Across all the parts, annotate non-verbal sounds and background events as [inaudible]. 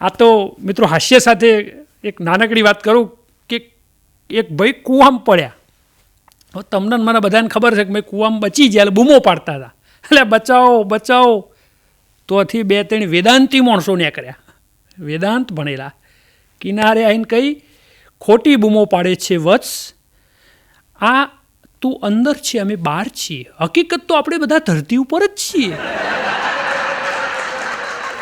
આ તો મિત્રો હાસ્ય સાથે એક નાનકડી વાત કરું કે એક ભાઈ કૂવામાં પડ્યા. હવે તમને મને બધાને ખબર છે કે મેં કૂવામાં બચી ગયા બૂમો પાડતા હતા. એટલે બચાવો બચાવો. તોથી બે ત્રણ વેદાંતી માણસો નીકળ્યા વેદાંત ભણેલા. કિનારે આવીને કહી, ખોટી બૂમો પાડે છે વત્સ. આ તું અંદર છે, અમે બહાર છીએ. હકીકત તો આપણે બધા ધરતી ઉપર જ છીએ.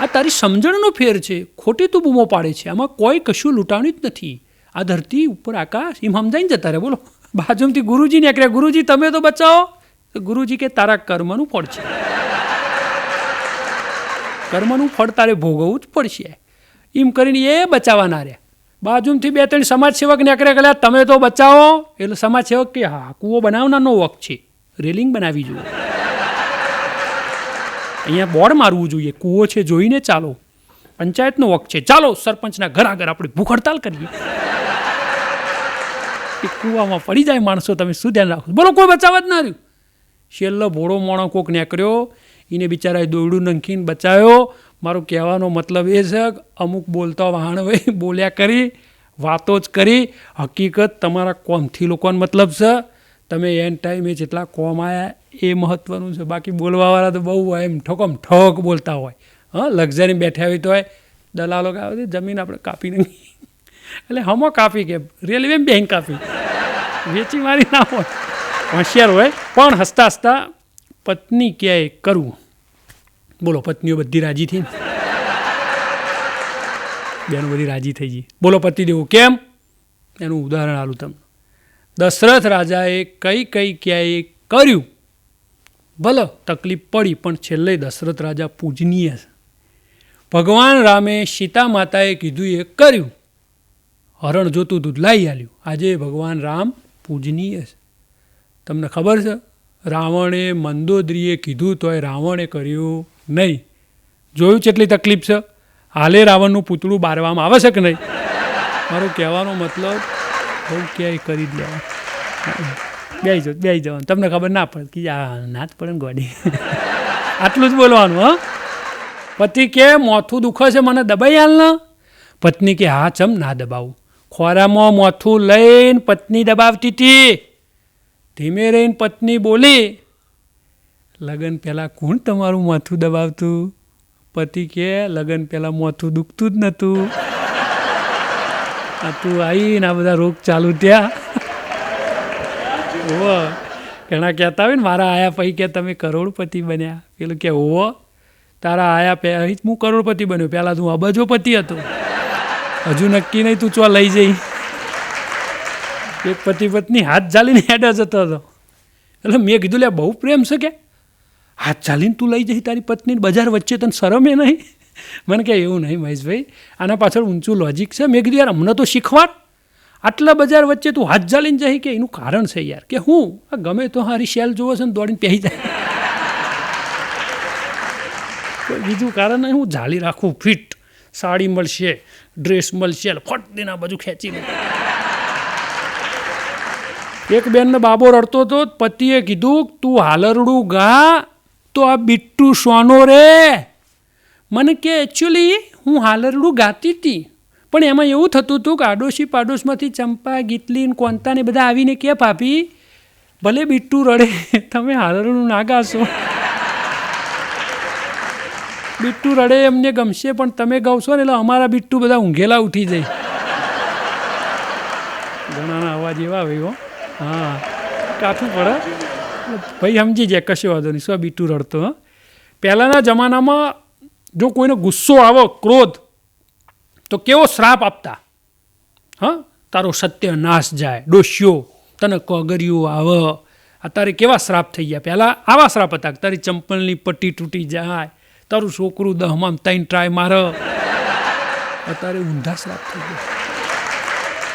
આ તારી સમજણનો ફેર છે. ખોટી તું બૂમો પાડે છે. આમાં કોઈ કશું લૂંટાણ્યું જ નથી. આ ધરતી ઉપર આકાશ, એમ સમજાઈને જતા રહે. બોલો, બાજુમથી ગુરુજી નીકળ્યા. ગુરુજી, તમે તો બચાવો. તો ગુરુજી કે, તારા કર્મનું ફળ છે. કર્મનું ફળ તારે ભોગવવું જ પડશે. એમ કરીને એ બચાવવાના રહ્યા. બાજુમથી બે ત્રણ સમાજ સેવક નીકળ્યા ગયા તમે તો બચાવો. એટલે સમાજ સેવક કે, હા, કૂવો બનાવનારનો વખત છે. રેલિંગ બનાવી જોઈએ અહીંયા બોર્ડ મારવું જોઈએ. કૂવો છે, જોઈને ચાલો. પંચાયતનો વખત છે. ચાલો, સરપંચના ઘર આગળ આપણે ભૂખ હડતાલ કરીએ. એ કૂવામાં પડી જાય માણસો, તમે શું ધ્યાન રાખો બોલો, કોઈ બચાવવા જ ના રહ્યું. છેલ્લો ભોળો મોણો કોક નીકળ્યો. એને બિચારાએ દોરડું નંખીને બચાવ્યો. મારો કહેવાનો મતલબ એ છે અમુક બોલતા વાહણ હોય બોલ્યા કરી, વાતો જ કરી. હકીકત તમારા કોમથી લોકોનો મતલબ છે. તમે એન ટાઈમે જેટલા કોમ આવ્યા એ મહત્ત્વનું છે. બાકી બોલવાવાળા તો બહુ એમ ઠોકમ ઠોક બોલતા હોય. હા લક્ઝરી બેઠા હોય તો હોય દલાલો આવે જમીન આપણે કાપી નહીં એટલે હમો કાપી કે રેલવે બેન કાપી. વેચી મારી ના હોય. હોશિયાર હોય. પણ હસતા હસતા પત્ની ક્યાંય કરવું બોલો, પત્નીઓ બધી રાજી થઈ બેનો બધી રાજી થઈ ગઈ. બોલો પતિ દેવું કેમ? એનું ઉદાહરણ આલું તમને. દશરથ રાજાએ કઈ કઈ ક્યાંય કર્યું? ભલે તકલીફ પડી, પણ છેલ્લે દશરથ રાજા પૂજનીય ભગવાન રામે સીતા માતાએ કીધું એ કર્યું. હરણ જોતું દૂધલાઈ આલ્યું. આજે ભગવાન રામ પૂજનીય છે. તમને ખબર છે, રાવણે મંદોદરીએ કીધું તોય રાવણે કર્યું નહીં. જોયું કેટલી તકલીફ છે? હાલે રાવણનું પૂતળું બારવામાં આવે છે કે નહીં? મારો કહેવાનો મતલબ, બહુ ક્યાંય કરી લેવા બેસી જાઓ બે જવાનું તમને ખબર ના પડે કે આ ના જ પડે ને ગોડી. આટલું જ બોલવાનું, હા. પતિ કે, મોથું દુખે છે, મને દબાઈ હાલ ને. પત્ની કે, હા, ચમ ના દબાવું. ખોરામાં મોથું લઈને પત્ની દબાવતી હતી. ધીમે રહીને પત્ની બોલી, લગ્ન પહેલાં કોણ તમારું માથું દબાવતું? પતિ કે, લગ્ન પહેલાં માથું દુખતું જ નહોતું આ તું આવીને આ બધા રોગ ચાલુ ત્યાં ઓવો ઘણા કહેતા હોય ને, મારા આયા પછી કે તમે કરોડપતિ બન્યા. પેલું કે ઓવો તારા આયા પે અહીં હું કરોડપતિ બન્યો. પહેલાં તું અબજોપતિ હતો. હજુ નક્કી નહીં તું ચો લઈ જઈ. એક પતિ પત્ની હાથ ચાલીને હેડે જતો હતો. એટલે મેં કીધું, લે, બહુ પ્રેમ છે કે? હાથ ચાલીને તું લઈ જઈ તારી પત્ની બજાર વચ્ચે તને શરમે નહીં. મને કે, એવું નહીં મહેશભાઈ, આના પાછળ ઊંચું લોજિક છે. મેં કીધું, યાર, અમને તો શીખવાડ. આટલા બજાર વચ્ચે તું હાથ જાલીને જઈ કે એનું કારણ છે યાર. કે હું? આ ગમે તો હારી શેલ જોવો છે ને દોડીને પહેરી જાય. બીજું કારણ નહીં, હું જાળી રાખું, ફિટ. સાડી મળશે, ડ્રેસ મળશે ફટ દેના બાજુ ખેંચી એક બેનનો બાબો રડતો હતો પતિએ કીધું, તું હાલરડું ગા, તો આ બિટ્ટુ સોનો રે. મને કે, એકચ્યુઅલી હું હાલરડું ગાતી હતી પણ એમાં એવું થતું હતું કે આડોશી પાડોશમાંથી ચંપા ગીતલી કોંતાને બધા આવીને કે, ભાભી, ભલે બિટ્ટુ રડે, તમે હારરનું ના ગાશો. બિટ્ટુ રડે એમને ગમશે, પણ તમે ગાવશો ને એટલે અમારા બિટ્ટુ બધા ઊંઘેલા ઉઠી જાય. ઘણાના અવાજ એવા ભાઈ હો. હા. કાઠું પડે. ભાઈ, સમજી જાય કશો વાંધો નહીં. શું બીટું રડતો, હા? પહેલાંના જમાનામાં જો કોઈનો ગુસ્સો આવો, ક્રોધ તો કેવો શ્રાપ આપતા? હા, તારો સત્ય નાશ જાય. ડોશ્યો, તને કોગરિયો આવ. આ અત્યારે કેવા શ્રાપ થઈ ગયા? પહેલાં આવા શ્રાપ હતા તારી ચંપલની પટ્ટી તૂટી જાય, તારું છોકરું દહમાં તૈન ટ્રાય માર. અત્યારે ઊંધા શ્રાપ થઈ ગયા.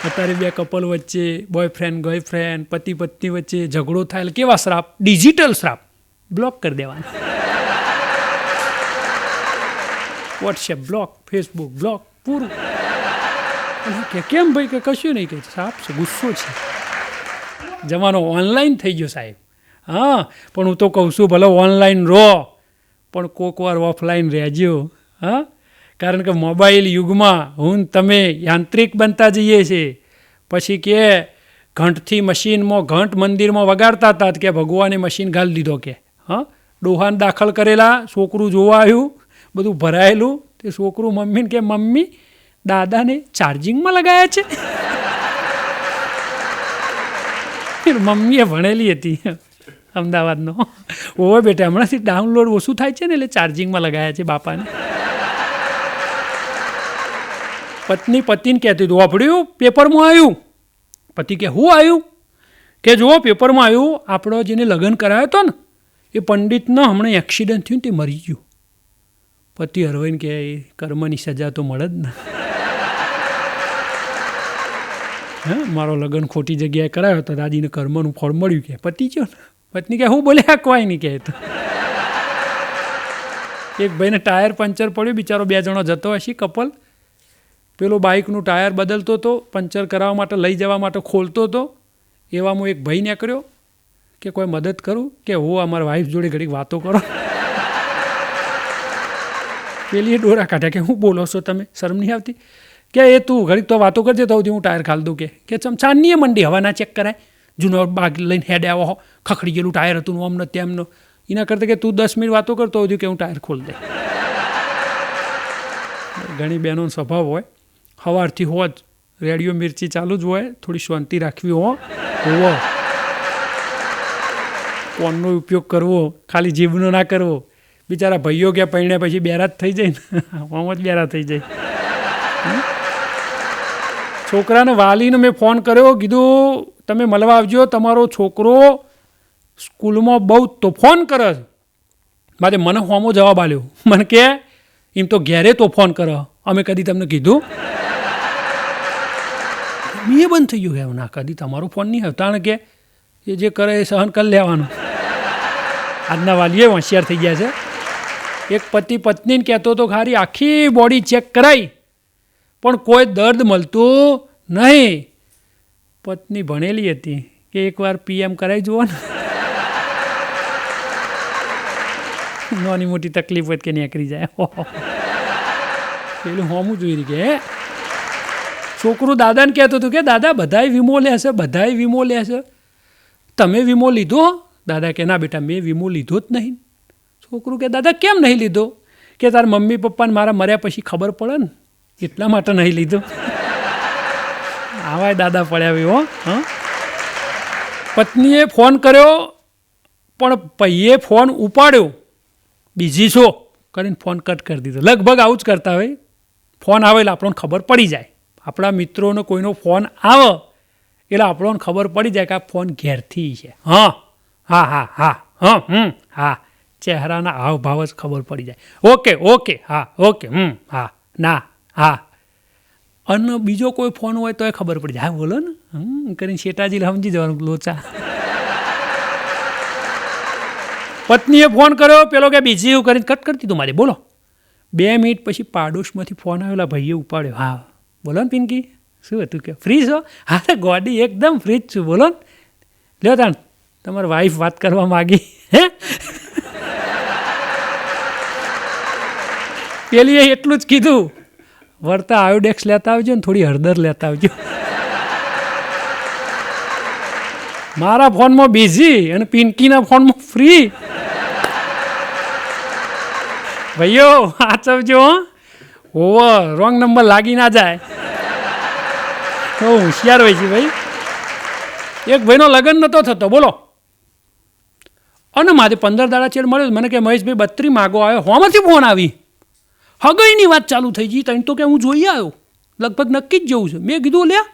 અત્યારે બે કપલ વચ્ચે બોયફ્રેન્ડ ગર્લફ્રેન્ડ પતિ, પત્ની વચ્ચે ઝઘડો થાય કેવા શ્રાપ? ડિજિટલ શ્રાપ. બ્લોક કરી દેવાના. વોટ્સએપ બ્લોક ફેસબુક બ્લોક પૂરું. કે કેમ ભાઈ કે કશું નહીં કે સાપ છે, ગુસ્સો છે. જમાનો ઓનલાઈન થઈ ગયો સાહેબ. હા, પણ હું તો કહું છું, ભલે ઓનલાઈન રહો, પણ કોક વાર ઓફલાઈન રહેજો, હા. કારણ કે મોબાઈલ યુગમાં હું તમે યાંત્રિક બનતા જઈએ છીએ પછી કે ઘંટથી મશીનમાં, ઘંટ મંદિરમાં વગાડતા હતા કે ભગવાને મશીન ઘાલી દીધો કે, હા. ડોહાન દાખલ કરેલા, છોકરું જોવા આવ્યું, બધું ભરાયેલું તે છોકરું મમ્મીને કે, મમ્મી, દાદાને ચાર્જિંગમાં લગાયા છે? મમ્મીએ ભણેલી હતી, અમદાવાદનો. ઓવે બેટા, હમણાંથી ડાઉનલોડ ઓછું થાય છે ને, એટલે ચાર્જિંગમાં લગાયા છે બાપાને. પત્ની પતિને કહેતી હતું વાપર્યું પેપરમાં આવ્યું? પતિ કે, હું આવ્યું? કે, જુઓ, પેપરમાં આવ્યું, આપણો જેને લગ્ન કરાયો હતો ને, એ પંડિતનો હમણાં એક્સિડન્ટ થયું તે મરી ગયું. પતિ હરવાઈને કે એ કર્મની સજા તો મળે જ ને. હા, મારો લગ્ન ખોટી જગ્યાએ કરાયો તો દાદીને કર્મનું ફળ મળ્યું કે. પતિ ગયો ને, પત્ની કે હું બોલે કોઈ નહીં કહે તો. એક ભાઈને ટાયર પંચર પડ્યું, બિચારો બે જણો જતો હશે કપલ. પેલો બાઇકનું ટાયર બદલતો હતો પંચર કરાવવા માટે, લઈ જવા માટે ખોલતો હતો એવામાં એક ભાઈ નીકળ્યો કે, કોઈ મદદ કરું? કે હું, અમારા વાઈફ જોડે ઘડીક વાતો કરો. પેલી એ ડોરા કાઢ્યા કે હું બોલો છો તમે? શરમ નહીં આવતી? કે એ તું ઘડીક તો વાતો કરજે તો હું ટાયર ખાલ દઉં કે. કે ચમચાની મંડી હવાના ચેક કરાય? જૂનો બાગ લઈને હેડ આવો હો. ખખડી ગયેલું ટાયર હતું આમને તેમનો. એના કરતાં કે તું દસ મિનિટ વાતો કરતો સુધી કે હું ટાયર ખોલ દે. ઘણી બહેનોનો સ્વભાવ હોય. સવારથી હો જ. રેડિયો મિર્ચી ચાલુ જ હોય. થોડી શાંતિ રાખવી હો. હોવો. ફોનનો ઉપયોગ કરવો. ખાલી જીભનો ના કરવો. બિચારા ભાઈઓ કે પૈણે પછી બેરા જ થઈ જાય ને. આમ જ બેરા થઈ જાય. હમ? છોકરાને વાલીને મેં ફોન કર્યો, કીધું, તમે મળવા આવજો, તમારો છોકરો સ્કૂલમાં બહુ તોફાન કરે છે. મારે મને હોમો જવાબ આપ્યો. મને કે, એમ તો ઘેરે તોફાન કરે. અમે કદી તમને કીધું? એ બંધ થઈ ગયું કે ના, કદી તમારો ફોન નહીં આવ્યો. કારણ કે, એ જે કરે એ સહન કરી લેવાનું. આજના વાલીએ હોશિયાર થઈ ગયા છે. એક પતિ પત્નીને કહેતો તો ખારી, આખી બોડી ચેક કરાઈ. પણ કોઈ દર્દ મળતું નહીં. પત્ની ભણેલી હતી કે એકવાર પીએમ કરાવી જુઓ ને. નાની મોટી તકલીફ હોય કે નીકળી જાય. પેલું હોમું જોઈ રહી કે છોકરું દાદાને કહેતું હતું કે, દાદા, બધાય વીમો લેશે બધાય વીમો લેશે તમે વીમો લીધો? દાદા કે, ના બેટા, મેં વીમો લીધો જ નહીં. છોકરું કે, દાદા, કેમ નહીં લીધો? કે, તાર મમ્મી પપ્પાને મારા મર્યા પછી ખબર પડે ને. એટલા માટે નહીં લીધો. આવાય દાદા પડ્યા હો, હા. પત્નીએ ફોન કર્યો, પણ પૈયે ફોન ઉપાડ્યો. બીજી છો? કરીને ફોન કટ કરી દીધો. લગભગ આવું જ કરતા હોય. ફોન આવે એટલે આપણને ખબર પડી જાય. આપણા મિત્રોનો કોઈનો ફોન આવે, એટલે આપણને ખબર પડી જાય કે આ ફોન ઘેરથી છે. હા હા હા હા હા, હમ, હા. ચહેરાના હાવભાવ જ ખબર પડી જાય. ઓકે ઓકે, હા, ઓકે, હમ, હા, ના, હા. અને બીજો કોઈ ફોન હોય તો એ ખબર પડી જાય. હા, બોલો ને. હમ, કરીને શેટાજી સમજી જવાનું, લોચા. પત્નીએ ફોન કર્યો, પેલો કે બીજી એવું કરીને કટ કરતી તું મારે. બોલો. બે મિનિટ પછી પાડોશમાંથી ફોન આવેલા ભાઈએ ઉપાડ્યો. હા, બોલો ને, પિંકી. શું હતું કે? ફ્રી છો હા, તો ગોડી એકદમ ફ્રી જ છું. બોલો ને. લ્યો તાણ, તમારી વાઈફ વાત કરવા માગી. હે? પેલીએ એટલું જ કીધું, વળતા આયોડેક્સ લેતા આવજો ને થોડી હળદર લેતા આવજો. મારા ફોનમાં બિઝી અને પિંકીના ફોનમાં ફ્રી ભાઈઓ આચવજો હોવો રોંગ નંબર લાગી ના જાય. બહુ હોશિયાર હોય છે, ભાઈ. એક ભાઈનો લગ્ન નહોતો થતો, બોલો. અને મારે પંદર દાડા ચેડ મળ્યો મને કે, મહેશભાઈ બત્રી માગો આવ્યો. હોમાંથી ફોન આવી? હગઈની વાત ચાલુ થઈ ગઈ. તને તો કે હું જોઈ આવ્યો. લગભગ નક્કી જ જવું છે. મેં કીધું, લ્યા,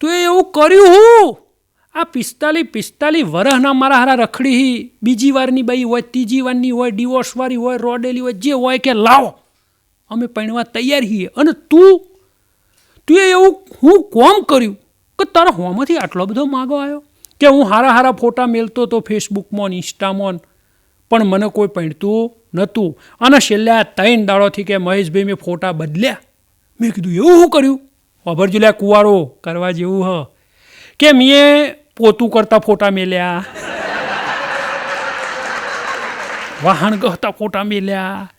તો એવું કર્યું હું? આ પિસ્તાલી પિસ્તાલી વરહના મારા હારા રખડી બીજી વારની બાઈ હોય, ત્રીજી વારની હોય ડિવોર્સવાળી હોય, રોડેલી હોય, જે હોય કે લાવો. અમે પૈણવા તૈયાર છીએ. અને તું તું એવું હું કોમ કર્યું કે તારા હોમાંથી આટલો બધો માગો આવ્યો? કે હું હારા હારા ફોટા મેલતો હતો ફેસબુકમાં ઇન્સ્ટામાં પણ મને કોઈ પૈણતું નહોતું. અને છેલ્લા ત્રણ દાડોથી કે મહેશભાઈ મેં ફોટા બદલ્યા. મેં કીધું, એવું શું કર્યું? અભરજુ લ્યા કુવારો કરવા જેવું હ. કે મેં પોતું કરતા ફોટા મેલ્યા. વાહન ગહતા ફોટા મેલ્યા.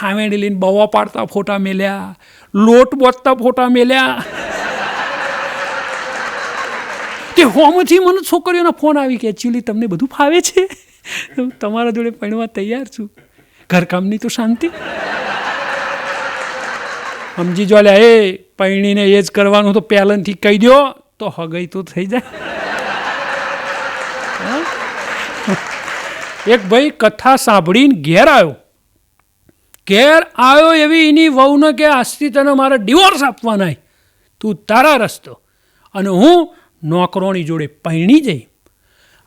હામેડી લઈને બવા પાડતા ફોટા મેલ્યા. લોટ બોતતા ફોટા મેલ્યા. તે હોમથી મને છોકરીઓના ફોન આવી કે એકચ્યુઅલી તમને બધું ફાવે છે? તમારા જોડે પડવા તૈયાર છું. ઘરકામની તો શાંતિ. સમજી જો લે એ પૈણીને એ જ કરવાનું તો પહેલાંથી કહી દો તો હગઈ તો થઈ જાય? એક ભાઈ કથા સાંભળીને ઘેર આવ્યો. ઘેર આવ્યો એવી એની વહુને કે, આજથી તને મારે ડિવોર્સ આપવાના તું તારા રસ્તો. અને હું નોકરોની જોડે પૈણી જઈ.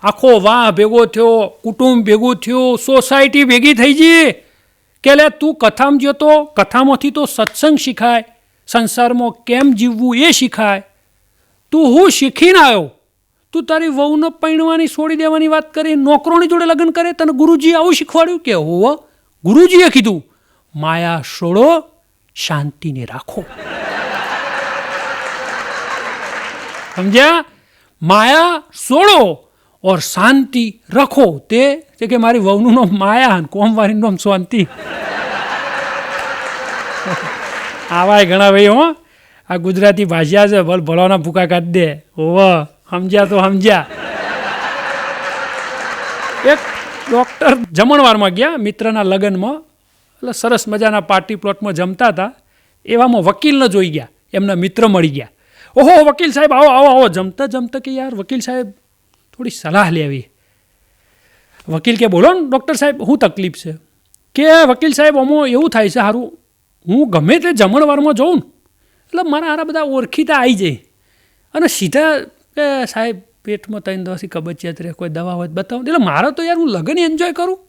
આખો વાહ ભેગો થયો, કુટુંબ ભેગું થયું, સોસાયટી ભેગી થઈ ગઈ. કે લે તું કથામાં જતો કથામાંથી તો સત્સંગ શીખાય. સંસારમાં કેમ જીવવું એ શીખાય. તું હું શીખીને આવ્યો? તું તારી વહુને પૈણવાની, છોડી દેવાની વાત કરી, નોકરોની જોડે લગ્ન કરે, તને ગુરુજીએ આવું શીખવાડ્યું? કે હો, ગુરુજીએ કીધું, માયા છોડો શાંતિને રાખો. સમજ્યા? માયા છોડો ઓર શાંતિ રખો તે છે કે મારી વહુનું નામ માયા અને કોમવારીનું નામ શાંતિ આવાય ઘણા ભાઈ હો આ ગુજરાતી ભાષા છે ભલ ભલાના ભૂકા કાઢી દે ઓવ સમજ્યા તો સમજ્યા એક ડૉક્ટર જમણવારમાં ગયા મિત્રના લગ્નમાં એટલે સરસ મજાના પાર્ટી પ્લોટમાં જમતા હતા. એવામાં વકીલને જોઈ ગયા, એમના મિત્ર મળી ગયા. ઓહો, વકીલ સાહેબ, આવો આવો આવો. જમતા જમતા કે યાર, વકીલ સાહેબ થોડી સલાહ લેવી. વકીલ કે, બોલો ને, ડૉક્ટર સાહેબ શું તકલીફ છે. કે, વકીલ સાહેબ, અમો એવું થાય છે સારું હું ગમે તે જમણવારમાં જોઉં ને, એટલે મારા હારા બધા ઓળખીતા આવી જાય. અને સીધા કે, સાહેબ, પેટમાં ત્રણ દસી કબજિયાત રહે, કોઈ દવા હોય બતાવો. એટલે મારે તો યાર હું લગન એન્જોય કરું.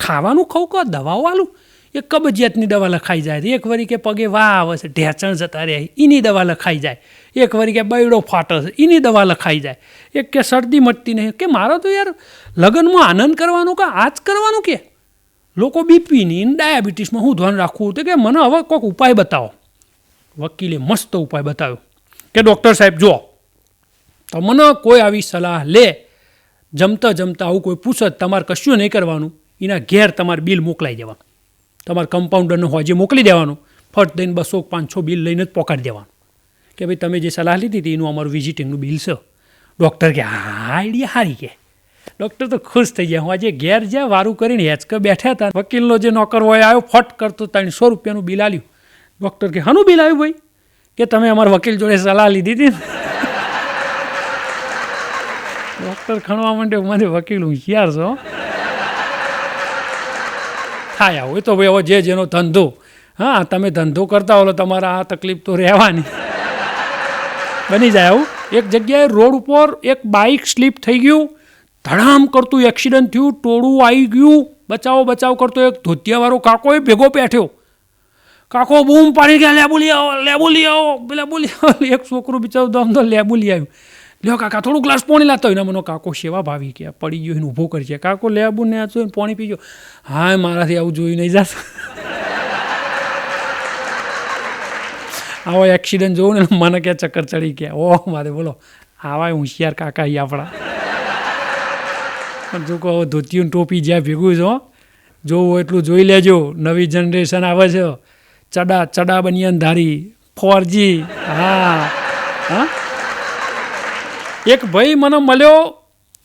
ખાવાનું ખાઉં કહો દવાઓ આલું? એ કબજિયાતની દવા લખાઈ જાય. એક વરી કે પગે વાહ આવે છે, ઢેંચણ જતા રહે એની દવા લખાઈ જાય. એક વરી કે બૈડો ફાટે છે એની દવા લખાઈ જાય. એક કે શરદી મટતી નહીં. કે મારો તો યાર લગ્નમાં આનંદ કરવાનું કે? આ જ કરવાનું કે? લોકો બીપીની ડાયાબિટીસમાં હું ધ્યાન રાખવું તો કે મને હવે કોઈક ઉપાય બતાવો. વકીલે મસ્ત ઉપાય બતાવ્યો. કે ડૉક્ટર સાહેબ, જુઓ. તમને કોઈ આવી સલાહ લે. જમતા જમતા આવું કોઈ પૂછે, તમારે કશું નહીં કરવાનું. એના ઘેર તમારે બિલ મોકલાઈ દેવાનું. તમારે કમ્પાઉન્ડરને હોજે મોકલી દેવાનું. ફટ દઈને બસો પાંચસો બિલ લઈને જ પોકાડી દેવાનું. કે ભાઈ તમે જે સલાહ લીધી હતી, એનું અમારું વિઝિટિંગનું બિલ છે. ડૉક્ટર કે, હા આઈડિયા સારી કે ડૉક્ટર તો ખુશ થઈ ગયા. હું આજે ઘેર જ્યાં વારું કરીને હેચકે બેઠા હતા, વકીલનો જે નોકર હોય આવ્યો ફટ કરતો ત્રણસો રૂપિયાનું બિલ આવ્યું ડૉક્ટર કે, હાનું બિલ આવ્યું ભાઈ? કે, તમે અમારા વકીલ જોડે સલાહ લીધી હતી ડૉક્ટર ખણવા માંડ્યો મને વકીલ હોશિયાર છો થાય આવું એ તો ભાઈ, હવે જે જેનો ધંધો, હા, તમે ધંધો કરતા હો તમારા આ તકલીફ તો રહેવાની. બની જાય આવું એક જગ્યાએ રોડ ઉપર એક બાઇક સ્લીપ થઈ ગયું. ધડામ કરતું એક્સિડન્ટ થયું, ટોળું આવી ગયું. બચાવો, બચાવ કરતો એક ધોતિયાવાળો કાકો એ ભેગો બેઠ્યો. કાકો બૂમ પાડી ગયા લેબુ લઈ આવો લેબુ લઈ આવો. લેબુ લઈ આવો. [laughs] એક છોકરું બિચારું દમ તો લેબુ લઈ આવ્યું. લ્યો કાકા થોડું ગ્લાસ પાણી લાતો હોય. ને મને કાકો સેવા ભાવી ગયા પડી ગયો, એને ઊભો કરી છે. કાકો લેબુ ને, આ જોઈને પાણી પીજો હા મારાથી આવું જોઈ નહીં જતું. [laughs] આવો એક્સિડન્ટ જોઉં ને મને કે ચક્કર ચડી ગયા. ઓહ મારે બોલો આવા હોશિયાર કાકા અહીં આપણા. પણ જો કહો ધોતિયું ટોપી જ્યાં ભેગું છો જોવું એટલું જોઈ લેજો. નવી જનરેશન આવે છે. ચડા ચડા બનિયન ધારી. ફોરજી હા. હા? એક ભાઈ મને મળ્યો,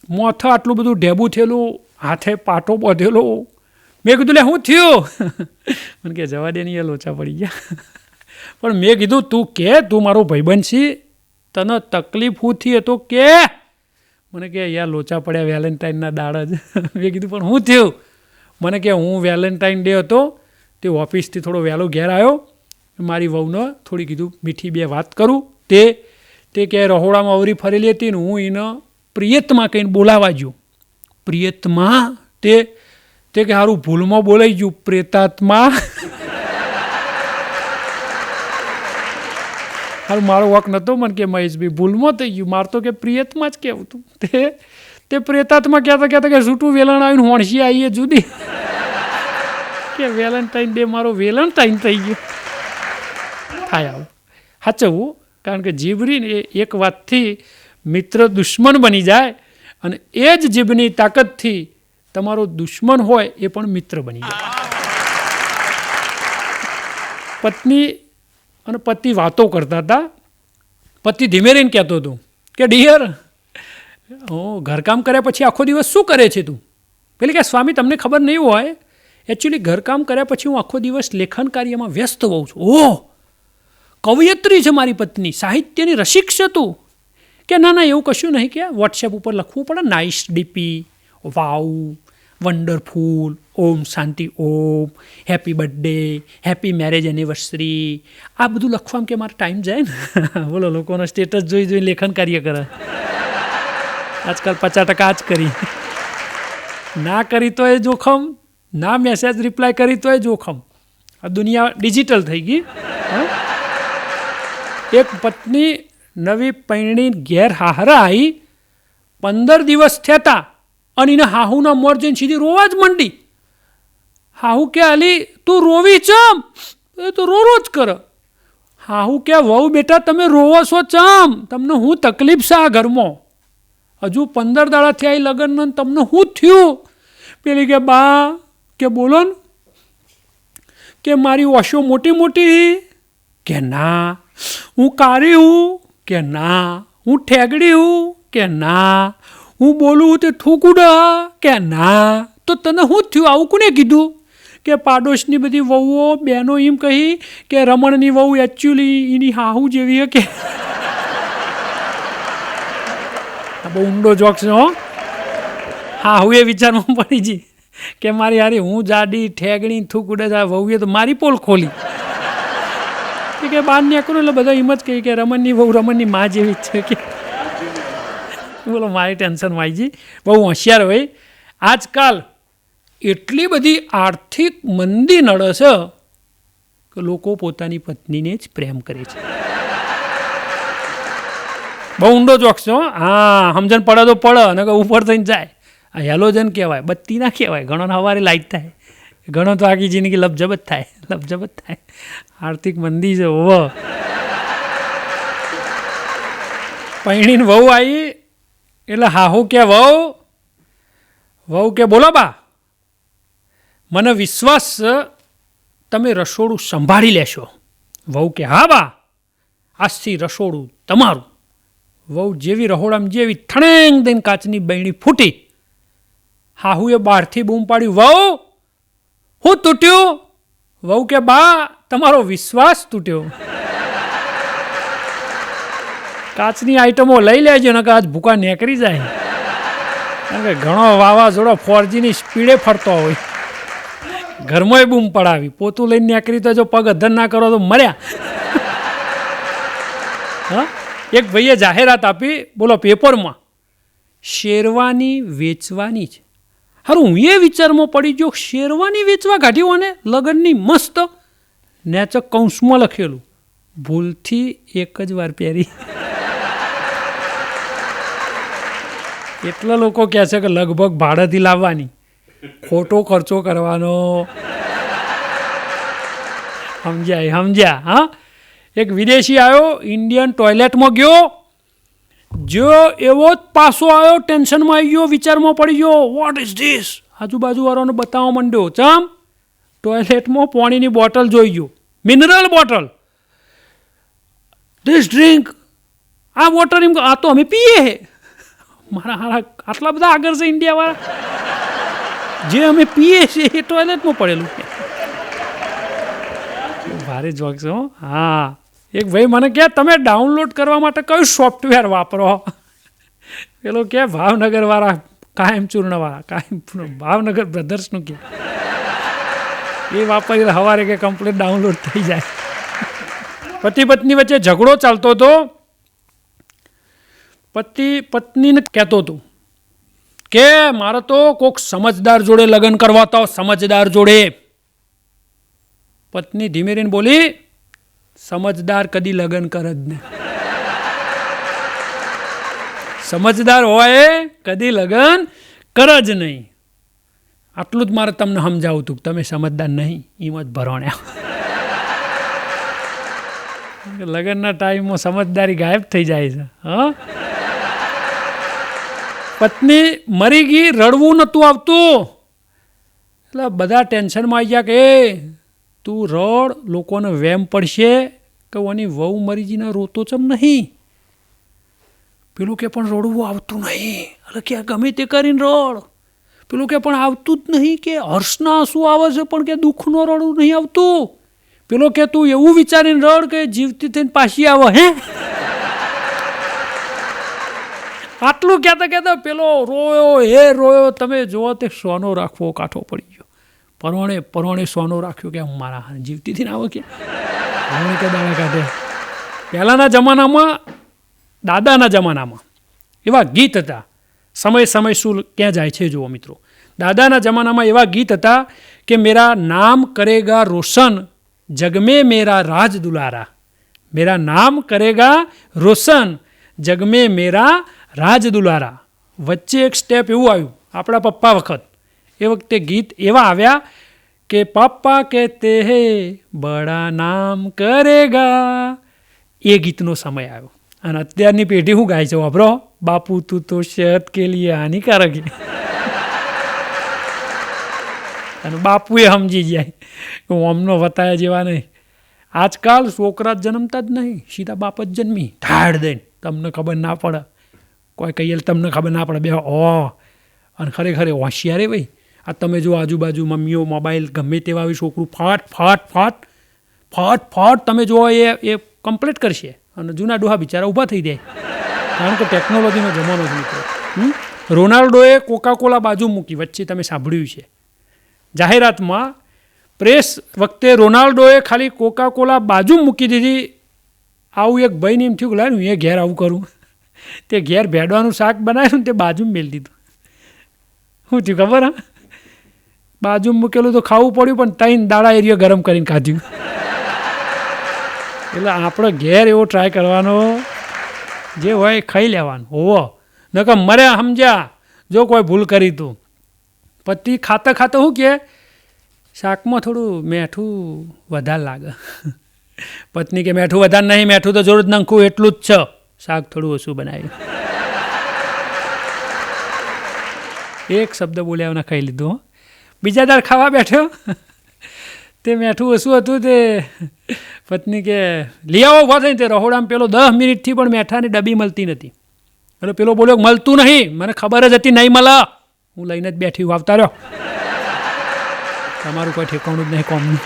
મોથ આટલું બધું ઢેબું થયેલું હાથે પાટો બાંધેલો મેં કીધું, લે શું થયું? [laughs] મને કે, જવા દે નહીં લોચા પડી ગયા. પણ મેં કીધું, તું કે, તું મારો ભાઈબંધ છી? તને તકલીફ શું થઈ કે. મને કે, યાર, લોચા પડ્યા વેલેન્ટાઇનના દાડા જ. [laughs] મેં કીધું, પણ હું થયું? મને કે, હું વેલેન્ટાઇન ડે હતો, તે ઓફિસથી થોડો વહેલો ઘેર આવ્યો. મારી વહુને થોડી કીધું, મીઠી બે વાત કરું. તે તે કે, રહોડામાં અવરી ફરેલી હતી ને હું એને પ્રિયતમાં કહીને બોલાવા ગયો. પ્રિયતમાં? તે તે કે સારું ભૂલમાં બોલાઈ ગયું, પ્રેતાત્મા. [laughs] હારું, મારો વક નહોતો મને કે મહેશભાઈ ભૂલમાં થઈ ગયું. મારે તો કે પ્રિયતમાં જ કહેવું હતું તે તે પ્રેતાત્મા કહેતા કહેતા કે છૂટું વેલણ આવીને હોણસી આવીએ જુદી. કે વેલેન્ટાઇન ડે મારો વેલેન્ટાઇન થઈ ગયો. થાય આવું. સાચવું કારણ કે જીભરીને એ એક વાતથી મિત્ર દુશ્મન બની જાય અને એ જ જીભની તાકાતથી તમારો દુશ્મન હોય એ પણ મિત્ર બની જાય. પત્ની અને પતિ વાતો કરતા હતા. પતિ ધીમે રહીને કહેતો હતો કે ડિયર ઓ ઘરકામ કર્યા પછી આખો દિવસ શું કરે છે તું? પેલી કે, સ્વામી, તમને ખબર નહીં હોય. એકચ્યુઅલી ઘરકામ કર્યા પછી હું આખો દિવસ લેખન કાર્યમાં વ્યસ્ત હોઉં છું. ઓહ! કવયત્રી છે મારી પત્ની. સાહિત્યની રસિક છે તું. કે, ના ના, એવું કશું નહીં કે વોટ્સએપ ઉપર લખવું પડે. Nice DP wow wonderful Om Shanti Om happy birthday happy marriage anniversary આ બધું લખવામાં કે મારો ટાઈમ જાય ને બોલો લોકોનો સ્ટેટસ જોઈ જોઈ લેખન કાર્ય કરે આજકાલ પચાસ ટકા જ કરી ના કરી તો એ જોખમ ના મેસેજ રિપ્લાય કરી તો એ જોખમ આ દુનિયા ડિજિટલ થઈ ગઈ હં? એક પત્ની નવી પૈણી ઘેર હાહરા આવી પંદર દિવસ થયા અને એને હાહુના મોર જઈને સીધી રોવા જ મંડી. હાહુ કે અલી, તું રોવી ચમ? એ તો રો જ કર. હાહુ કે, વહુ બેટા, તમે રોવો છો ચમ? તમને હું તકલીફ છે આ ઘરમાં? હજુ પંદર દાડાથી થયા ને તમને શું થયું? પેલી કે, બા, કે બોલો કે મારી ઓશો મોટી મોટી? કે ના. હું કારી હું? કે ના. હું ઠેગડી હું? કે ના. હું બોલું તે થૂકુડા કે ના. તો તને શું થયું? આવું કોને કીધું? કે પાડોશની બધી વહુઓ બહેનો એમ કહી કે રમણની વહુ એકચ્યુઅલી એની હાહુ જેવી કે. બહુ ઊંડો જોક છે હો. હા હું એ વિચારમાં પડી જી. કે મારી હારી હું જાડી, ઠેગણી થૂકુડે જા વહુએ તો મારી પોલ ખોલી. કે બાર નીકળું એટલે બધા એમ જ કહી કે રમણની વહુ રમણની મા જેવી જ છે કે. બોલો, મારી ટેન્શન વાઈજી બહુ હોશિયાર હોય. આજકાલ એટલી બધી આર્થિક મંદી નડે છે કે લોકો પોતાની પત્નીને જ પ્રેમ કરે છે. બહુ ઊંડો જોક્સ હા. સમજણ પડે તો પડે અને ઉપર થઈને જાય. આ હેલોજન કહેવાય, બત્તી ના કહેવાય. ઘણો હવારે લાઈટ થાય. ઘણો તો આખી જિંદગી લપજબત થાય લપજબત થાય. આર્થિક મંદી છે ઓવ પૈણીને વહુ આવી એટલે હાહુ કે વહુ? વહુ કે બોલો બા. મને વિશ્વાસ તમે રસોડું સંભાળી લેશો. વહુ કે, હા બા, આજથી રસોડું તમારું. વહુ જેવી રહોડામાં જેવી ઠણેંગ દઈને કાચની બહેણી ફૂટી. હાહુએ બહારથી બૂમ પાડી વહુ, હું તૂટ્યું? વહુ કે, બા, તમારો વિશ્વાસ તૂટ્યો. કાચની આઈટમો લઈ લેજો, નકર આજ ભૂકા નીકળી જાય. કારણ કે ઘણો વાવાઝોડો ફોરજીની સ્પીડે ફરતો હોય. ઘરમાંય બૂમ પડાવી. પોતું લઈને નીકળી તો જો પગ અધન ના કરો તો મર્યા. હા? એક ભાઈએ જાહેરાત આપી, બોલો, પેપરમાં શેરવાની વેચવાની છે. હારું, હું એ વિચારમાં પડી ગયો, શેરવાની વેચવા કાઢ્યું અને લગ્નની મસ્ત નેચક કૌંસમાં લખેલું, ભૂલથી એક જ વાર પહેરી. એટલા લોકો કહે છે કે લગભગ ભાડેથી લાવવાની. ખોટો ખર્ચો કરવાનો. સમજ્યા સમજ્યા, હા? એક વિદેશી આવ્યો, ઇન્ડિયન ટોયલેટમાં ગયો. જો એવો જ પાસો આવ્યો, ટેન્શનમાં આવી ગયો, વિચારમાં પડી ગયો વોટ ઇઝ ધીસ આજુબાજુવાળાને બતાવવા માંડ્યો, ચમ? ટોયલેટમાં પાણીની બોટલ જોઈ ગયો. Mineral bottle. ધીસ ડ્રિંક આ વોટર એમ આ તો અમે પીએ મારા હારા આટલા બધા આગળ છે ઇન્ડિયાવાળા? જે અમે પીએ છીએ એ ટોયલેટમાં પડેલું. ભારે જોક છે હા. એક ભાઈ મને કહે, તમે ડાઉનલોડ કરવા માટે કયું સોફ્ટવેર વાપરો? પેલો કે ભાવનગરવાળા, કાયમ ચૂર્ણવાળા, કાયમ ભાવનગર બ્રધર્સનું કે એ વાપરી સવારે કે કમ્પ્લેટ ડાઉનલોડ થઈ જાય. પતિ પત્ની વચ્ચે ઝઘડો ચાલતો હતો. પતિ પત્નીને કહેતો હતો કે મારે તો કોક સમજદાર જોડે લગ્ન કરવા તો સમજદાર જોડે. પત્ની ધીમે રહીને બોલી, સમજદાર કદી લગ્ન કરે જ નહીં. સમજદાર હોય કદી લગ્ન કરે જ નહીં. આટલું જ મારે તમને સમજાવું હતું તમે સમજદાર નહીં એમ જ ભરોણ્યા. લગ્નના ટાઈમમાં સમજદારી ગાયબ થઈ જાય છે, હા? પત્ની મરી ગઈ, રડવું નહોતું આવતું. એટલે બધા ટેન્શનમાં આવી ગયા કે તું રડ, લોકોને વેમ પડશે કે વહુ મરી જઈને રોતો ચમ નહીં? પેલું કે પણ રડવું આવતું નહીં. એટલે કે ગમે તે કરીને રડ. પેલું કે પણ આવતું જ નહીં કે હર્ષના શું આવે છે પણ કે દુઃખનો રડવું નહીં આવતું. પેલો કે તું એવું વિચારીને રડ કે જીવતી થઈને પાછી આવે, હે? આટલું કહેતા કહેતા પેલો રોયો, હે રોયો, તમે જુઓ તે સોનો રાખવો કાઠો પડી ગયો. પરોણે પરોણે સોનો રાખ્યો કે હું મારા જીવતીથી ના આવો કે. પરોણે કે દાડા કાઢે પહેલાંના જમાનામાં, દાદાના જમાનામાં એવા ગીત હતા. સમય સમય શું ક્યાં જાય છે જુઓ મિત્રો. દાદાના જમાનામાં એવા ગીત હતા કે મેરા નામ કરેગા રોશન, જગમે મેરા રાજ દુલારા. મેરા નામ કરેગા રોશન, જગમે મેરા રાજ દુલારા વચ્ચે એક સ્ટેપ એવું આવ્યું, આપણા પપ્પા વખત. એ વખતે ગીત એવા આવ્યા કે, પપ્પા કહેતે હે, બડા નામ કરેગા. એ ગીતનો સમય આવ્યો. અને અત્યારની પેઢી શું ગાય છે વાપરો? બાપુ, તું તો સેહત કે લીએ હાનિકારક હે. અને બાપુએ સમજી જાય કે ઓમનો વતાયા જેવા નહીં. આજકાલ છોકરા જન્મતા જ નહીં, સીધા બાપ જ જન્મી. ઢાળ દઈને, તમને ખબર ના પડે. કોઈ કહીએ તમને ખબર ના પડે. બે ઓ અને ખરેખર હોશિયારે ભાઈ. આ તમે જો આજુબાજુ મમ્મીઓ, મોબાઈલ ગમે તેવા આવી છોકરું ફાટ ફાટ ફાટ ફાટ ફાટ તમે જુઓ એ એ કમ્પ્લીટ કરશે. અને જૂના ડોહા બિચારા ઊભા થઈ જાય. કારણ કે ટેકનોલોજીનો જમાનો જ હમ? રોનાલ્ડોએ કોકાકોલા બાજુ મૂકી. વચ્ચે તમે સાંભળ્યું છે. જાહેરાતમાં પ્રેસ વખતે રોનાલ્ડોએ ખાલી કોકાકોલા બાજુ મૂકી દીધી. આવું એક ભાઈને એમ થયું કે લાવ્યું એ ઘેર આવું કરું. તે ઘેર ભેડવાનું શાક બનાવ્યું ને તે બાજુમાં મેળ દીધું. શું થયું ખબર હા? બાજુમાં મૂકેલું તો ખાવું પડ્યું, પણ ત્રણ દાડા એરિયો ગરમ કરીને ખાધ્યું. એટલે આપણો ઘેર એવો ટ્રાય કરવાનો, જે હોય ખાઈ લેવાનું. હોવો. નકર મરે સમજ્યા. જો કોઈ ભૂલ કરી તું. પતિ ખાતા ખાતા શું કે, શાકમાં થોડું મેઠું વધારે લાગે. પત્ની કે મેઠું વધારે નહીં, મેઠું તો જરૂર જ નાખું, એટલું જ છે. શાક થોડું ઓછું બનાવ્યું એક શબ્દ બોલ્યા એના ખાઈ લીધું. બીજા દાળ ખાવા બેઠો? તે મેઠું ઓછું હતું તે પત્ની કે, લઈ આવો ઊભા થઈને. તે રહોડામાં પેલો દસ મિનિટથી પણ મેઠાની ડબ્બી મળતી નથી. એટલે પેલો બોલ્યો, મળતું નહીં, મને ખબર જ હતી, નહીં મળે. હું લઈને જ બેઠી હું આવતા રહ્યો. તમારું કોઈ ઠેકાણું જ નહીં કોમનું.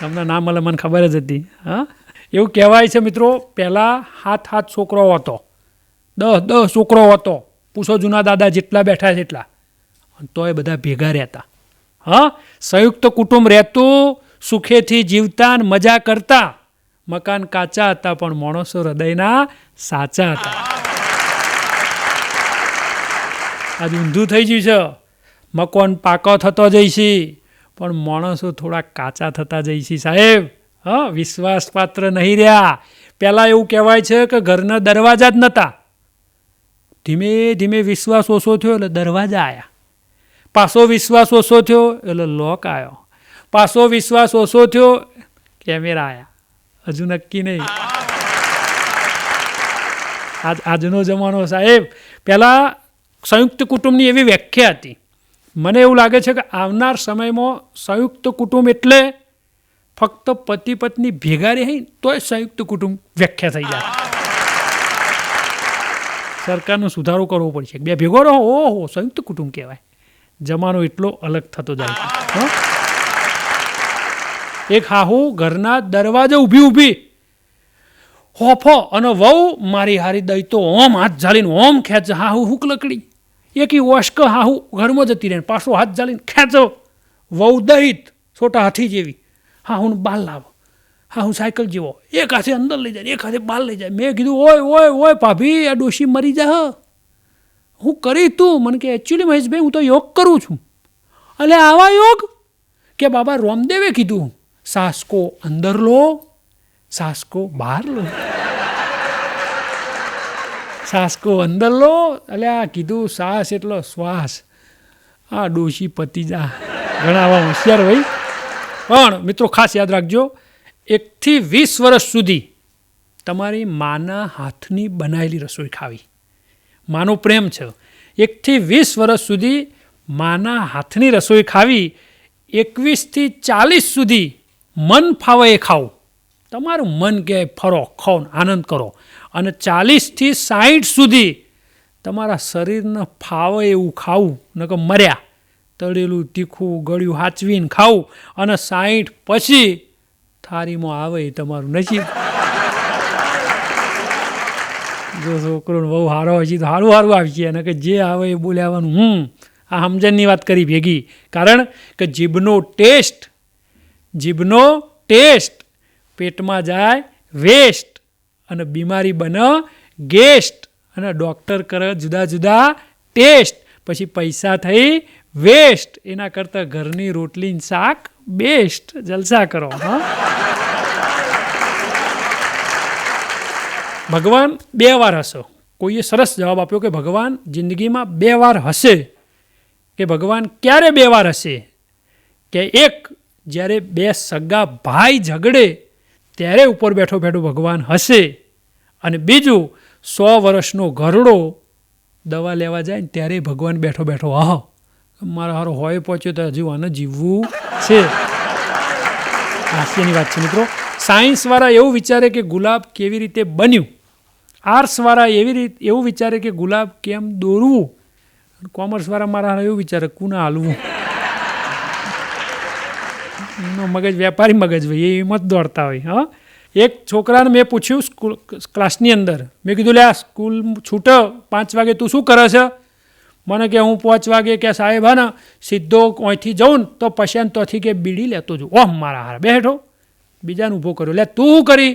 તમને ના મળે, મને ખબર જ હતી. હા? એવું કહેવાય છે મિત્રો, પહેલાં હાથ હાથ છોકરો હતો. દસ દસ છોકરો હતો. પૂછો જૂના દાદા જેટલા બેઠા છે એટલા. તો તોય બધા ભેગા રહેતા. હા, સંયુક્ત કુટુંબ રહેતું, સુખેથી જીવતા મજા કરતા. મકાન કાચા હતા, પણ માણસો હૃદયના સાચા હતા. આજે ઊંધું થઈ ગયું છે. મકાન પાકો થતો જઈશી, પણ માણસો થોડા કાચા થતા જઈશી સાહેબ. હા, વિશ્વાસપાત્ર નહીં રહ્યા. પહેલાં એવું કહેવાય છે કે ઘરના દરવાજા જ નહોતા ધીમે ધીમે વિશ્વાસ ઓછો થયો એટલે દરવાજા આવ્યા પાછો વિશ્વાસ ઓછો થયો એટલે લોક આવ્યો પાછો વિશ્વાસ ઓછો થયો, કેમેરા આવ્યા હજુ નક્કી નહીં. આજ, આજનો જમાનો સાહેબ, પહેલાં સંયુક્ત કુટુંબની એવી વ્યાખ્યા હતી. મને એવું લાગે છે કે આવનાર સમયમાં સંયુક્ત કુટુંબ એટલે ફક્ત પતિ પત્ની ભેગા રહે તોય સંયુક્ત કુટુંબ વ્યાખ્યા થઈ જાય. સરકારનો સુધારો કરવો પડશે. બે ભેગો રહો. ઓહો, સંયુક્ત કુટુંબ કહેવાય. જમાનો એટલો અલગ થતો જાય છે. એક હાહુ ઘરના દરવાજે ઊભી ઊભી, હોફો અને વહુ, મારી હારી દઈ તો ઓમ હાથ ઝાલીને ઓમ ખેંચ. હાહુ હુક લકડી. એકી ઓશક હાહુ ઘરમાં જતી રહે પાછો હાથ ઝાલીને ખેંચો. વહુ દહિત છોટા હાથી જેવી. હાહુને બાલ લાવો. હાહુ સાયકલ જેવો. એક હાથે અંદર લઈ જાય, એક હાથે બાલ લઈ જાય. મેં કીધું, ઓય ઓય ઓય, ભાભી, આ ડોશી મરી જા. હું કરી તું? મને કે, એકચ્યુઅલી મહેશભાઈ, હું તો યોગ કરું છું. એટલે આવા યોગ? કે, બાબા, રોમદેવે કીધું, સાસકો અંદર લો, સાસકો બહાર લો. સાસકો અંદર લો. એટલે આ કીધું સાસ એટલો શ્વાસ. આ ડોશી પતી જા ઘણા હોશિયાર ભાઈ. પણ મિત્રો ખાસ યાદ રાખજો, એકથી વીસ વર્ષ સુધી તમારી માના હાથની બનાવેલી રસોઈ ખાવી. માનો પ્રેમ છે. એકથી વીસ વર્ષ સુધી માના હાથની રસોઈ ખાવી, એકવીસથી ચાલીસ સુધી મન ફાવે એ ખાવું. તમારું મન કે ફરો ખાઓ આનંદ કરો. અને ચાલીસથી સાઠ સુધી તમારા શરીરને ફાવે એવું ખાવું, નકર મર્યા. તળેલું તીખું ગળ્યું હાચવીને ખાવું અને સાઠ પછી થારીમાં આવે એ તમારું નસીબ. જો છોકરોને બહુ સારો હોય છે તો સારું સારું આવશે અને કે જે આવે એ બોલાવવાનું હું આ સમજણની વાત કરી ભેગી. કારણ કે જીભનો ટેસ્ટ જીભનો ટેસ્ટ પેટમાં જાય વેસ્ટ અને બીમારી બને ગેસ્ટ. અને ડૉક્ટર કરે જુદા જુદા ટેસ્ટ. પછી પૈસા થઈ વેસ્ટ, એના કરતાં ઘરની રોટલી શાક બેસ્ટ. જલસા કરો, હા. ભગવાન બે વાર હસો. કોઈએ સરસ જવાબ આપ્યો કે ભગવાન જિંદગીમાં બે વાર હશે. કે ભગવાન ક્યારે બે વાર હશે? કે એક, જ્યારે બે સગા ભાઈ ઝઘડે, ત્યારે ઉપર બેઠો બેઠો ભગવાન હશે. અને બીજું, સો વર્ષનો ઘરડો દવા લેવા જાય ને ત્યારે ભગવાન બેઠો બેઠો આહ મારા હારો હોય પહોંચ્યો તો હજુ આને જીવવું છે. હાસ્યની વાત છે મિત્રો. સાયન્સવાળા એવું વિચારે કે ગુલાબ કેવી રીતે બન્યું? આર્ટ્સવાળા એવી રીતે, એવું વિચારે કે ગુલાબ કેમ દોરવું? કોમર્સવાળા મારા એવું વિચારે, કુના હાલવું? એમનો મગજ, વેપારી મગજ હોય, એ મત દોડતા હોય, હા. એક છોકરાને મેં પૂછ્યું સ્કૂલ, ક્લાસની અંદર. મેં કીધું લે આ સ્કૂલ છૂટો, પાંચ વાગે તું શું કરે છે? મને કે હું પાંચ વાગે કે સાહેબ હા સીધો અહીંથી જાઉં ને તો પશ્યાન તોથી કે બીડી લેતો છું ઓહ, મારા હારા. બેઠો. બીજાને ઊભો કર્યો. લે, તું કરી?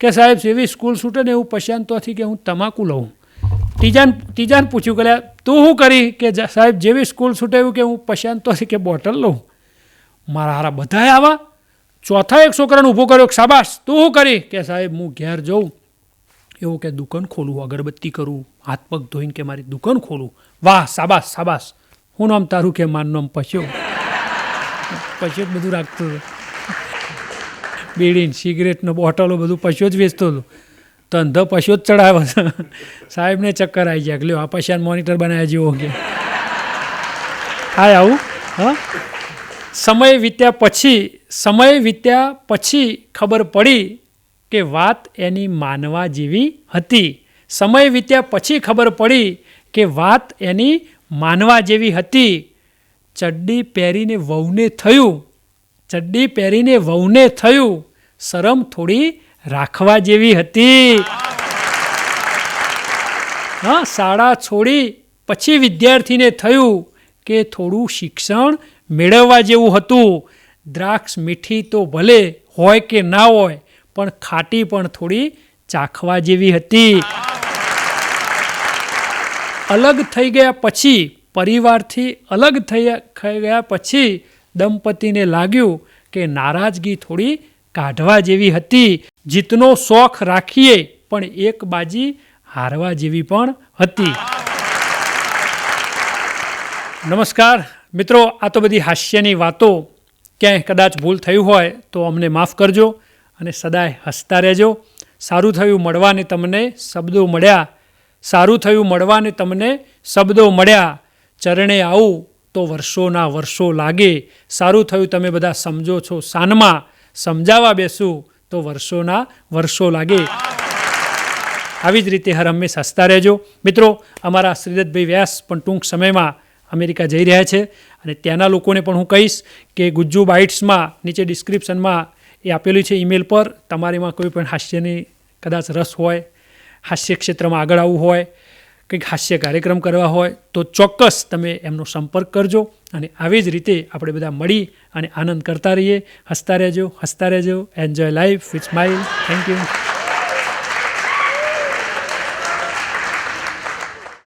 કે સાહેબ જેવી સ્કૂલ છૂટે ને એવું પશ્યાન તોથી કે હું તમાકુ લઉં. ત્રીજાને ત્રીજાને પૂછ્યું કે લે, તું શું કરી? કે સાહેબ, જેવી સ્કૂલ છૂટે એવું કે હું પશ્યાન તોથી કે બોટલ લઉં? મારા હારા બધાએ આવા. ચોથા એક છોકરાને ઊભો કર્યો શાબાશ, તું શું કરી? કે સાહેબ, હું ઘેર જઉં. એવું કે દુકાન ખોલું, અગરબત્તી કરું, હાથ પગ ધોઈને કે મારી દુકાન ખોલું. વાહ સાબાસ સાબાસ હું નામ તારું કે મારું નામ પશ્યો પશ્યો બધું રાખતો હતો. બીડીન સિગરેટનો બોટલો બધું પશ્યો જ વેચતો હતો. ધંધો પશ્યો જ ચડાવ્યો સાહેબને ચક્કર આવી ગયા લ્યો, આ પશ્યાન મોનિટર બનાવ્યા જેવો કે. હા આવું, હા? સમય વીત્યા પછી, સમય વીત્યા પછી ખબર પડી કે વાત એની માનવા જેવી હતી. સમય વીત્યા પછી ખબર પડી કે વાત એની માનવા જેવી હતી. ચડ્ડી પહેરીને વહુને થયું. ચડ્ડી પહેરીને વહુને થયું. શરમ થોડી રાખવા જેવી હતી. હા, શાળા છોડી પછી વિદ્યાર્થીને થયું કે થોડું શિક્ષણ મેળવવા જેવું હતું. દ્રાક્ષ મીઠી તો ભલે હોય કે ના હોય, પણ ખાટી પણ થોડી ચાખવા જેવી હતી. અલગ થઈ ગયા પછી, પરિવારથી અલગ થઈ થઈ ગયા પછી દંપતીને લાગ્યું કે નારાજગી થોડી કાઢવા જેવી હતી. જીતનો શોખ રાખીએ, પણ એક બાજી હારવા જેવી પણ હતી. નમસ્કાર. મિત્રો, આ તો બધી હાસ્યની વાતો. ક્યાંય કદાચ ભૂલ થયું હોય તો અમને માફ કરજો અને સદાય હસતા રહેજો. સારું થયું મળવાને તમને શબ્દો મળ્યા. સારું થયું મળવાને તમને શબ્દો મળ્યા, ચરણે આવું તો વર્ષોના વર્ષો લાગે. સારું થયું તમે બધા સમજો છો સાનમાં, સમજાવવા બેસું તો વર્ષોના વર્ષો લાગે. આવી જ રીતે હર હંમેશ હસતા રહેજો. મિત્રો, અમારા શ્રીદત્તભાઈ વ્યાસ પણ ટૂંક સમયમાં અમેરિકા જઈ રહ્યા છે અને ત્યાંના લોકોને પણ હું કહીશ કે ગુજ્જુ બાઇટ્સમાં, નીચે ડિસ્ક્રિપ્શનમાં એ આપેલું છે ઈમેલ પર. તમારીમાં કોઈ પણ હાસ્યની કદાચ રસ હોય હાસ્ય ક્ષેત્રમાં આગળ આવવું હોય, કંઈક હાસ્ય કાર્યક્રમ કરવા હોય, તો ચોક્કસ તમે એમનો સંપર્ક કરજો અને આવી જ રીતે આપણે બધા મળી અને આનંદ કરતા રહીએ. હસતા રહેજો હસતા રહેજો. Enjoy life with smile thank you